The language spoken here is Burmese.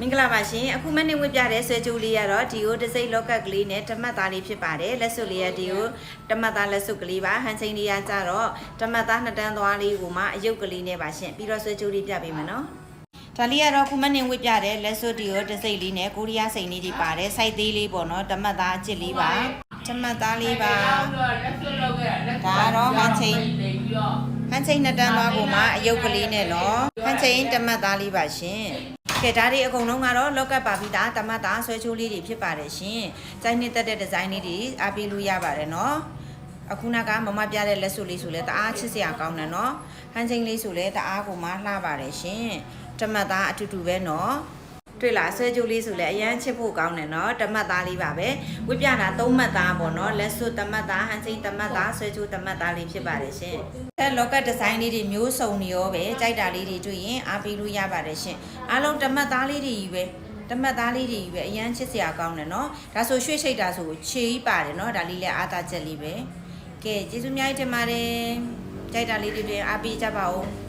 မင်္ဂလာပါရှင်အခုမနေ့ဝတ်ပြတဲ့ဆွဲကြိုးလေးကတော့ဒီကိုတစ်စိမ့်လောကက်ကလေးနဲ့ဓမ္မသားလေးဖြစ်ပါတယ်လက်စွပ်လေးကဒီကိုဓမ္မသားလက်စွပ်ကလေးပါဟန်ချိန်လေးကကြတော့ဓမ္မသားနှစ်တန်းသွားလေးကိုမှအယုတ်ကလေးနဲ့ပါရှင်ပြီးတော့ဆွဲကြိုးလေးပြပေးမယ်နော်ဒါလေးကတော့ခုမနေ့ဝတ်ပြတဲ့လက်စွပ်ဒီကိုတစ်စိမ့်လေးနဲ့ကိုရီးယားစိန်လေးတွေပါတယ်စိုက်သေးလေးပေါ့နော်ဓမ္မသားအကျစ်လေးပါဓမ္မသားလေးပါဒါတော့ဟန်ချိန်နေပြီးတော့ဟန်ချိန်နှစ်တန်းသွားကိုမှအယုတ်ကလေးနဲ့နော်ဟန်ချိန်ဓမ္မသားလေးပါရှင် ကဲဒါတွေအကုန်လုံးကတော့လောကပ်ပါပြီးသားဓမ္မသားဆွဲချိုးလေးတွေဖြစ်ပါတယ်ရှင်။ကြိုင်းနေတက်တဲ့ဒီဇိုင်းလေးတွေအားပေးလို့ရပါတယ်နော်။အခုနကမမပြတဲ့လက်စွပ်လေးဆိုလဲတအားချစ်စရာကောင်းတယ်နော်။ဟန်ချိန်လေးဆိုလဲတအားကိုမှလှပါတယ်ရှင်။ဓမ္မသားအတူတူပဲနော်။ တွေ့လားဆွဲကြိုးလေးဆိုလဲအရန်ချစ်ဖို့ကောင်းတယ်နော်ဓမ္မသားလေးပါပဲဝိပြတာသုံးမှတ်သားပေါ့နော်လက်စွပ်ဓမ္မသားဟန်ချိန်ဓမ္မသားဆွဲကြိုးဓမ္မသားလေးဖြစ်ပါတယ်ရှင်အဲလောကဒီဇိုင်းလေးတွေမျိုးစုံနေရောပဲကြိုက်တာလေးတွေတွေ့ရင်အားပေးလို့ရပါတယ်ရှင်အားလုံးဓမ္မသားလေးတွေကြီးပဲဓမ္မသားလေးတွေကြီးပဲအရန်ချစ်စရာကောင်းတယ်နော်ဒါဆိုရွှေ့ရှိတ်တာဆိုခြေကြီးပါတယ်နော်ဒါလေးလည်းအားသာချက်လေးပဲကဲကျေးဇူးအများကြီးတင်ပါတယ်ကြိုက်တာလေးတွေပြန်အားပေးကြပါဦး